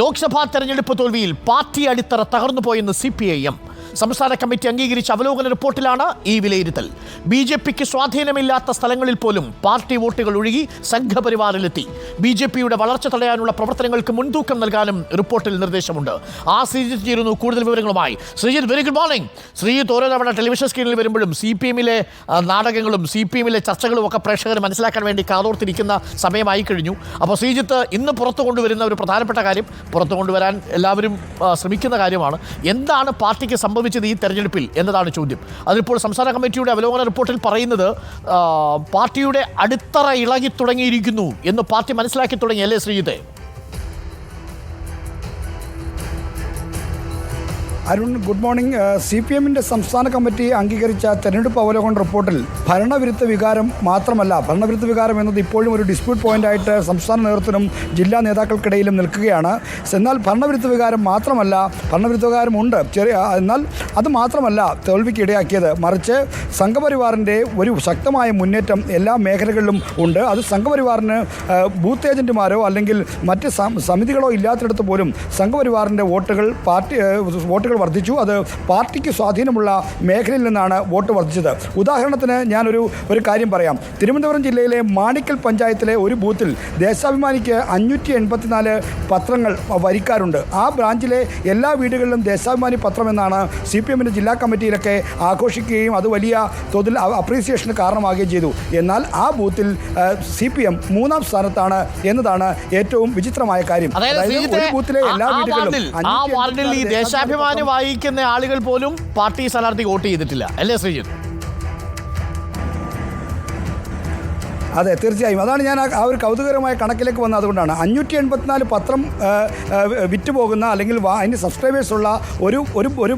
ലോക്സഭാ തെരഞ്ഞെടുപ്പ് തോൽവിയിൽ പാർട്ടി അടിത്തറ തകർന്നുപോയെന്ന് സി പി ഐ എം. സംസ്ഥാന കമ്മിറ്റി അംഗീകരിച്ച അവലോകന റിപ്പോർട്ടിലാണ് ഈ വിലയിരുത്തൽ. ബി ജെ പിക്ക് സ്വാധീനമില്ലാത്ത സ്ഥലങ്ങളിൽ പോലും പാർട്ടി വോട്ടുകൾ ഒഴുകി സംഘപരിവാറിലെത്തി. ബി ജെ പിയുടെ വളർച്ച തടയാനുള്ള പ്രവർത്തനങ്ങൾക്ക് മുൻതൂക്കം നൽകാനും റിപ്പോർട്ടിൽ നിർദ്ദേശമുണ്ട്. ആ ശ്രീജിത്ത് ചേരുന്നു കൂടുതൽ വിവരങ്ങളുമായി Sreejith. Very good morning Sreejith ഓരോ തവണ ടെലിവിഷൻ സ്ക്രീനിൽ വരുമ്പോഴും സി പി എമ്മിലെ നാടകങ്ങളും സി പി എമ്മിലെ ചർച്ചകളും ഒക്കെ പ്രേക്ഷകർ മനസ്സിലാക്കാൻ വേണ്ടി കാതോർത്തിരിക്കുന്ന സമയമായി കഴിഞ്ഞു. അപ്പോൾ ശ്രീജിത്ത് ഇന്ന് പുറത്തു കൊണ്ടുവരുന്ന ഒരു പ്രധാനപ്പെട്ട കാര്യം പുറത്തു കൊണ്ടുവരാൻ എല്ലാവരും ശ്രമിക്കുന്ന കാര്യമാണ്. എന്താണ് പാർട്ടിക്ക് സംഭവിച്ചത്? ഈ തെരഞ്ഞെടുപ്പിൽ എന്നതാണ് ചോദ്യം. അതിപ്പോൾ സംസ്ഥാന കമ്മിറ്റിയുടെ അവലോകന റിപ്പോർട്ടിൽ പറയുന്നത് പാർട്ടിയുടെ അടിത്തറ ഇളകി തുടങ്ങിയിരിക്കുന്നു എന്ന് പാർട്ടി മനസ്സിലാക്കി തുടങ്ങി അല്ലേ ശ്രീജിത്തെ? Arun good morning. C P എമ്മിന്റെ സംസ്ഥാന കമ്മിറ്റി അംഗീകരിച്ച തെരഞ്ഞെടുപ്പ് അവലോകന റിപ്പോർട്ടിൽ ഭരണവിരുദ്ധ വികാരം മാത്രമല്ല ഭരണവിരുദ്ധ വികാരം എന്നത് ഇപ്പോഴും ഒരു ഡിസ്പ്യൂട്ട് പോയിന്റായിട്ട് സംസ്ഥാന നേതൃത്വത്തിനും ജില്ലാ നേതാക്കൾക്കിടയിലും നിൽക്കുകയാണ്. എന്നാൽ ഭരണവിരുദ്ധ വികാരം മാത്രമല്ല ഭരണവിരുദ്ധ വികാരമുണ്ട് ചെറിയ എന്നാൽ അത് മാത്രമല്ല തോൽവിക്ക് ഇടയാക്കിയത് മറിച്ച് സംഘപരിവാറിന്റെ ഒരു ശക്തമായ മുന്നേറ്റം എല്ലാ മേഖലകളിലും ഉണ്ട്. അത് സംഘപരിവാറിന് ബൂത്ത് ഏജന്റുമാരോ അല്ലെങ്കിൽ മറ്റ് സമിതികളോ ഇല്ലാത്തിടത്ത് പോലും സംഘപരിവാറിന്റെ വോട്ടുകൾ പാർട്ടി ആ, വോട്ടുകൾ വർദ്ധിച്ചു. അത് പാർട്ടിക്ക് സ്വാധീനമുള്ള മേഖലയിൽ നിന്നാണ് വോട്ട് വർദ്ധിച്ചത്. ഉദാഹരണത്തിന് ഞാനൊരു ഒരു കാര്യം പറയാം. തിരുവനന്തപുരം ജില്ലയിലെ മാണിക്കൽ പഞ്ചായത്തിലെ ഒരു ബൂത്തിൽ ദേശാഭിമാനിക്ക് അഞ്ഞൂറ്റി എൺപത്തിനാല് പത്രങ്ങൾ വരിക്കാറുണ്ട് ആ ബ്രാഞ്ചിലെ എല്ലാ വീടുകളിലും ദേശാഭിമാനി പത്രം എന്നാണ് സി പി എമ്മിന്റെ ജില്ലാ കമ്മിറ്റിയിലൊക്കെ ആഘോഷിക്കുകയും അത് വലിയ തോതിൽ അപ്രീസിയേഷന് കാരണമാകുകയും ചെയ്തു. എന്നാൽ ആ ബൂത്തിൽ സി പി എം മൂന്നാം സ്ഥാനത്താണ് എന്നതാണ് ഏറ്റവും വിചിത്രമായ കാര്യം. അതായത് ഒരു ബൂത്തിലെ എല്ലാ വീടുകളിലും ആ 584 വാർഡിൽ ദേശാഭിമാനി വായിക്കുന്ന ആളുകൾ പോലും പാർട്ടി സ്ഥാനാർത്ഥി വോട്ട് ചെയ്തിട്ടില്ല. അല്ലേ ശ്രീജിത്ത്? അതെ തീർച്ചയായും. അതാണ് ഞാൻ ആ- ഒരു കൗതുകരമായ കണക്കിലേക്ക് വന്നത്. അതുകൊണ്ടാണ് അഞ്ഞൂറ്റി എൺപത്തിനാല് പത്രം വിറ്റുപോകുന്ന അല്ലെങ്കിൽ അതിന് സബ്സ്ക്രൈബേഴ്സ് ഉള്ള ഒരു ഒരു ഒരു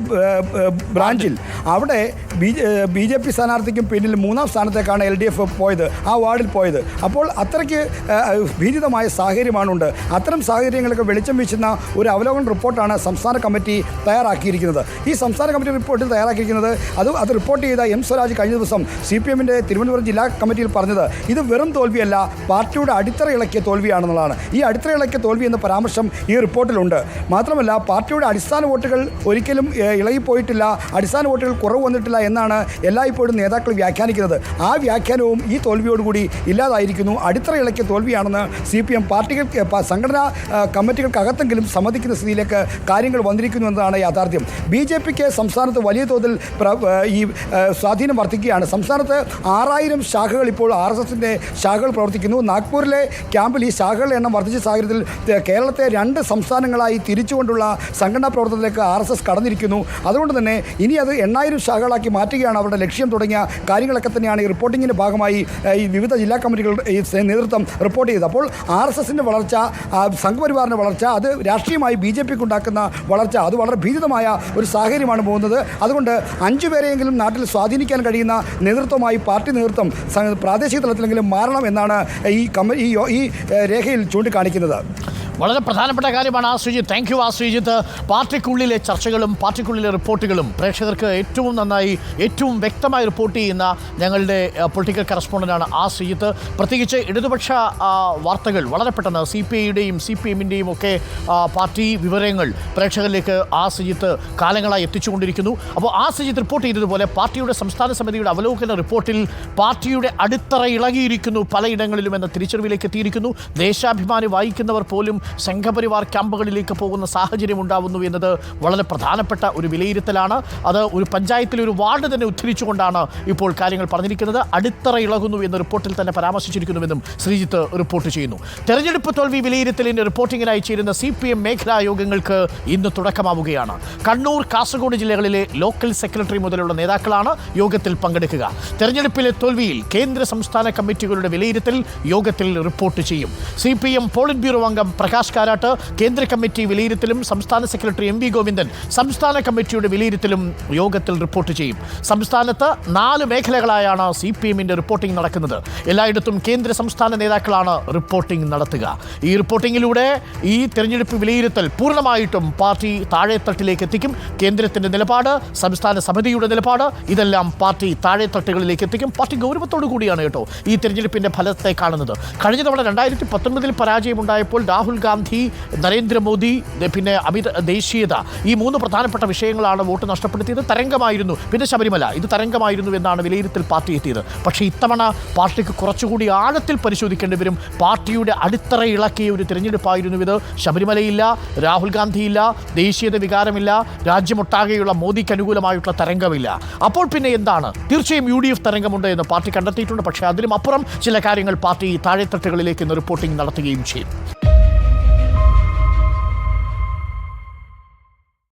ബ്രാഞ്ചിൽ അവിടെ ബി ബി ജെ പി സ്ഥാനാർത്ഥിക്കും പിന്നിൽ മൂന്നാം സ്ഥാനത്തേക്കാണ് എൽ ഡി എഫ് പോയത് ആ വാർഡിൽ പോയത്. അപ്പോൾ അത്രയ്ക്ക് ഭീതിതമായ സാഹചര്യമാണുണ്ട്. അത്തരം സാഹചര്യങ്ങളൊക്കെ വെളിച്ചം വീശുന്ന ഒരു അവലോകന റിപ്പോർട്ടാണ് സംസ്ഥാന കമ്മിറ്റി തയ്യാറാക്കിയിരിക്കുന്നത്. ഈ സംസ്ഥാന കമ്മിറ്റി റിപ്പോർട്ടിൽ തയ്യാറാക്കിയിരിക്കുന്നത് അത് അത് റിപ്പോർട്ട് ചെയ്ത എം സ്വരാജ് കഴിഞ്ഞ ദിവസം സി പി എമ്മിന്റെ തിരുവനന്തപുരം ജില്ലാ കമ്മിറ്റിയിൽ പറഞ്ഞത് ഇത് വെറും തോൽവിയല്ല പാർട്ടിയുടെ അടിത്തറ ഇളക്കിയ തോൽവിയാണെന്നുള്ളതാണ്. ഈ അടിത്തറ ഇളക്കിയ തോൽവി എന്ന പരാമർശം ഈ റിപ്പോർട്ടിലുണ്ട്. മാത്രമല്ല പാർട്ടിയുടെ അടിസ്ഥാന വോട്ടുകൾ ഒരിക്കലും ഇളകിപ്പോയിട്ടില്ല അടിസ്ഥാന വോട്ടുകൾ കുറവ് വന്നിട്ടില്ല എന്നാണ് എല്ലായ്പ്പോഴും നേതാക്കൾ വ്യാഖ്യാനിക്കുന്നത്. ആ വ്യാഖ്യാനവും ഈ തോൽവിയോടുകൂടി ഇല്ലാതായിരിക്കുന്നു. അടിത്തറ ഇളക്കിയ തോൽവിയാണെന്ന് സി പി എം പാർട്ടികൾ പ- സംഘടനാ കമ്മിറ്റികൾക്കകത്തെങ്കിലും സമ്മതിക്കുന്ന സ്ഥിതിയിലേക്ക് കാര്യങ്ങൾ വന്നിരിക്കുന്നു എന്നതാണ് യാഥാർത്ഥ്യം. ബി ജെ പിക്ക് സംസ്ഥാനത്ത് വലിയ തോതിൽ ഈ സ്വാധീനം വർദ്ധിക്കുകയാണ്. സംസ്ഥാനത്ത് ആറായിരം ശാഖകൾ ഇപ്പോൾ ആർ എസ് എസിന്റെ ശാഖകൾ പ്രവർത്തിക്കുന്നു. നാഗ്പൂരിലെ ക്യാമ്പിൽ ഈ ശാഖകളുടെ എണ്ണം വർദ്ധിച്ച സാഹചര്യത്തിൽ കേരളത്തെ രണ്ട് സംസ്ഥാനങ്ങളായി തിരിച്ചുകൊണ്ടുള്ള സംഘടനാ പ്രവർത്തനത്തിലേക്ക് ആർ എസ് എസ് കടന്നിരിക്കുന്നു. അതുകൊണ്ട് തന്നെ ഇനി അത് എണ്ണായിരം ശാഖകളാക്കി മാറ്റുകയാണ് അവരുടെ ലക്ഷ്യം തുടങ്ങിയ കാര്യങ്ങളൊക്കെ തന്നെയാണ് ഈ റിപ്പോർട്ടിങ്ങിന്റെ ഭാഗമായി ഈ വിവിധ ജില്ലാ കമ്മിറ്റികളുടെ ഈ നേതൃത്വം റിപ്പോർട്ട് ചെയ്തത്. അപ്പോൾ ആർ എസ് എസിന്റെ വളർച്ച സംഘപരിവാറിന്റെ വളർച്ച അത് രാഷ്ട്രീയമായി ബി ജെ പിക്ക് ഉണ്ടാക്കുന്ന വളർച്ച അത് വളരെ ഭീതിതമായ ഒരു സാഹചര്യമാണ് പോകുന്നത്. അതുകൊണ്ട് അഞ്ചു പേരെയെങ്കിലും നാട്ടിൽ സ്വാധീനിക്കാൻ കഴിയുന്ന നേതൃത്വമായി പാർട്ടി നേതൃത്വം പ്രാദേശിക തലത്തിലെങ്കിലും മാറണം എന്നാണ് ഈ കമ്മ ഈ രേഖയിൽ ചൂണ്ടിക്കാണിക്കുന്നത്. വളരെ പ്രധാനപ്പെട്ട കാര്യമാണ് ആ ശ്രീജിത്ത്. താങ്ക് യു ആ ശ്രീജിത്ത്. പാർട്ടിക്കുള്ളിലെ ചർച്ചകളും പാർട്ടിക്കുള്ളിലെ റിപ്പോർട്ടുകളും പ്രേക്ഷകർക്ക് ഏറ്റവും നന്നായി ഏറ്റവും വ്യക്തമായി റിപ്പോർട്ട് ചെയ്യുന്ന ഞങ്ങളുടെ പൊളിറ്റിക്കൽ കറസ്പോണ്ടന്റാണ് ആ ശ്രീജിത്ത്. പ്രത്യേകിച്ച് ഇടതുപക്ഷ വാർത്തകൾ വളരെ പെട്ടെന്ന് സി പി ഐയുടെയും സി പി എമ്മിന്റെയും ഒക്കെ പാർട്ടി വിവരങ്ങൾ പ്രേക്ഷകരിലേക്ക് ആ ശ്രീജിത്ത് കാലങ്ങളായി എത്തിച്ചുകൊണ്ടിരിക്കുന്നു. അപ്പോൾ ആ ശ്രീജിത്ത് റിപ്പോർട്ട് ചെയ്തതുപോലെ പാർട്ടിയുടെ സംസ്ഥാന സമിതിയുടെ അവലോകന റിപ്പോർട്ടിൽ പാർട്ടിയുടെ അടിത്തറ ഇളകിയിരിക്കുന്നു പലയിടങ്ങളിലും എന്ന തിരിച്ചറിവിലേക്ക് എത്തിയിരിക്കുന്നു. ദേശാഭിമാനി വായിക്കുന്നവർ പോലും സംഘപരിവാർ ക്യാമ്പുകളിലേക്ക് പോകുന്ന സാഹചര്യം ഉണ്ടാവുന്നു എന്നത് വളരെ പ്രധാനപ്പെട്ട ഒരു വിലയിരുത്തലാണ്. അത് ഒരു പഞ്ചായത്തിലെ ഒരു വാർഡ് തന്നെ ഉദ്ധരിച്ചുകൊണ്ടാണ് ഇപ്പോൾ കാര്യങ്ങൾ പറഞ്ഞിരിക്കുന്നത്. അടിത്തറ ഇളകുന്നു എന്ന റിപ്പോർട്ടിൽ തന്നെ പരാമർശിച്ചിരിക്കുന്നുവെന്നും ശ്രീജിത്ത് റിപ്പോർട്ട് ചെയ്യുന്നു. തെരഞ്ഞെടുപ്പ് തോൽവി വിലയിരുത്തലിന്റെ റിപ്പോർട്ടിങ്ങിനായി ചേരുന്ന സി പി എം മേഖലാ യോഗങ്ങൾക്ക് ഇന്ന് തുടക്കമാവുകയാണ്. കണ്ണൂർ കാസർഗോഡ് ജില്ലകളിലെ ലോക്കൽ സെക്രട്ടറി മുതലുള്ള നേതാക്കളാണ് യോഗത്തിൽ പങ്കെടുക്കുക. തെരഞ്ഞെടുപ്പിലെ തോൽവിയിൽ കേന്ദ്ര സംസ്ഥാന കമ്മിറ്റികളുടെ വിലയിരുത്തൽ യോഗത്തിൽ റിപ്പോർട്ട് ചെയ്യും. C P M polit bureau അംഗം പ്രകാശ് കാരാട്ട് കേന്ദ്ര കമ്മിറ്റി വിലയിരുത്തലും സംസ്ഥാന സെക്രട്ടറി എം വി ഗോവിന്ദൻ. സംസ്ഥാന കമ്മിറ്റിയുടെ വിലയിരുത്തലും യോഗത്തിൽ റിപ്പോർട്ട് ചെയ്യും. സംസ്ഥാനത്ത് നാല് മേഖലകളായാണ് സി പി എമ്മിന്റെ റിപ്പോർട്ടിംഗ് നടക്കുന്നത്. എല്ലായിടത്തും കേന്ദ്ര സംസ്ഥാന നേതാക്കളാണ് റിപ്പോർട്ടിംഗ് നടത്തുക. ഈ റിപ്പോർട്ടിങ്ങിലൂടെ ഈ തെരഞ്ഞെടുപ്പ് വിലയിരുത്തൽ പൂർണമായിട്ടും പാർട്ടി താഴെത്തട്ടിലേക്ക് എത്തിക്കും. കേന്ദ്രത്തിന്റെ നിലപാട് സംസ്ഥാന സമിതിയുടെ നിലപാട് ഇതെല്ലാം പാർട്ടി താഴെത്തട്ടുകളിലേക്ക് എത്തിക്കും. പാർട്ടി ഗൗരവത്തോടു കൂടിയാണ് കേട്ടോ ഈ തെരഞ്ഞെടുപ്പിന്റെ ഫലത്തെ കാണുന്നത്. കഴിഞ്ഞ തവണ രണ്ടായിരത്തി പത്തൊൻപതിൽ പരാജയമുണ്ടായപ്പോൾ രാഹുൽ ഗാന്ധി നരേന്ദ്രമോദി പിന്നെ അമിത് ദേശീയത. ഈ മൂന്ന് പ്രധാനപ്പെട്ട വിഷയങ്ങളാണ് വോട്ട് നഷ്ടപ്പെടുത്തിയത്. തരംഗമായിരുന്നു. പിന്നെ ശബരിമല. ഇത് തരംഗമായിരുന്നു എന്നാണ് വിലയിരുത്തൽ പാർട്ടി എത്തിയത്. പക്ഷേ ഇത്തവണ പാർട്ടിക്ക് കുറച്ചുകൂടി ആഴത്തിൽ പരിശോധിക്കേണ്ടി വരും. പാർട്ടിയുടെ അടിത്തറ ഇളക്കിയ ഒരു തിരഞ്ഞെടുപ്പായിരുന്നു ഇത്. ശബരിമലയില്ല രാഹുൽ ഗാന്ധിയില്ല ദേശീയത വികാരമില്ല രാജ്യമൊട്ടാകെയുള്ള മോദിക്ക് അനുകൂലമായിട്ടുള്ള തരംഗമില്ല. അപ്പോൾ പിന്നെ എന്താണ്? തീർച്ചയായും യു ഡി എഫ് തരംഗമുണ്ട് എന്ന് പാർട്ടി കണ്ടെത്തിയിട്ടുണ്ട്. പക്ഷേ അതിലും അപ്പുറം ചില കാര്യങ്ങൾ പാർട്ടി താഴെത്തട്ടുകളിലേക്ക് ഇന്ന് റിപ്പോർട്ടിംഗ് നടത്തുകയും ചെയ്യും.